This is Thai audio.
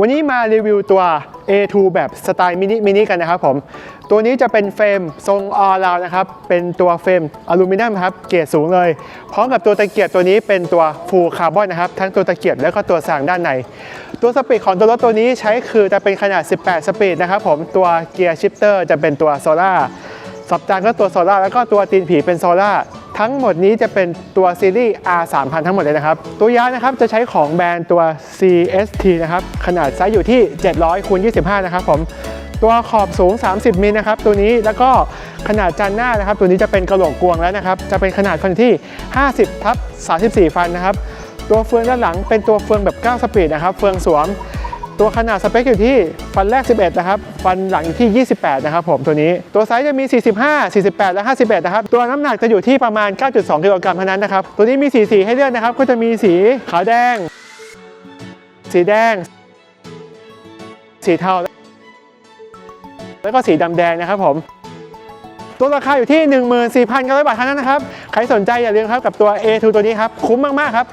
วันนี้มารีวิวตัว A2 แบบสไตล์มินิมินิกันนะครับผม ตัวนี้จะเป็นเฟรมทรงออลาวนะครับ เป็นตัวเฟรมอลูมิเนียมครับ เกรดสูงเลย พร้อมกับตัวตะเกียบตัวนี้เป็นตัวฟูลคาร์บอนนะครับ ทั้งตัวตะเกียบและก็ตัวสางด้านใน ตัวสปีดของตัวรถตัวนี้ใช้คือจะเป็นขนาด 18 สปีดนะครับผม ตัวเกียร์ชิปเตอร์จะเป็นตัวโซล่าสับจานก็ตัวโซล่าแล้วก็ตัวตีนผีเป็นโซล่า ทั้งหมดนี้จะเป็นตัวซีรีส์ R 3 0 0 0ทั้งหมดเลยนะครับ ตัวยานะครับจะใช้ของแบรนด์ตัว CST นะครับ ขนาดไซส์อยู่ที่ 700คูณ25 นะครับผม ตัวขอบสูง 30มิลนะครับ ตัวนี้แล้วก็ขนาดจานหน้านะครับ ตัวนี้จะเป็นกระโหลกกวงแล้วนะครับ จะเป็นขนาดฟันที่ 50ทับ34 ฟันนะครับ ตัวเฟืองด้านหลังเป็นตัวเฟืองแบบ 9 สปีดนะครับ เฟืองสวม ตัวขนาดสเปคอยู่ที่ฟันแรก 11 นะครับ ฟันหลังอยู่ที่ 28 นะครับผมตัวนี้ ตัวไซส์จะมี 45 48 และ 51 นะครับ ตัวน้ำหนักจะอยู่ที่ประมาณ 9.2กิโลกรัมเท่านั้นนะครับ ตัวนี้มีสีสีให้เลือกนะครับ ก็จะมีสีขาวแดง สีแดง สีเทา แล้วก็สีดำแดงนะครับผมตัวราคาอยู่ที่ 14,900 บาทเท่านั้นนะครับ ใครสนใจอย่าลืมครับกับตัว A2 ตัวนี้ครับ คุ้มมาก ๆ ครับ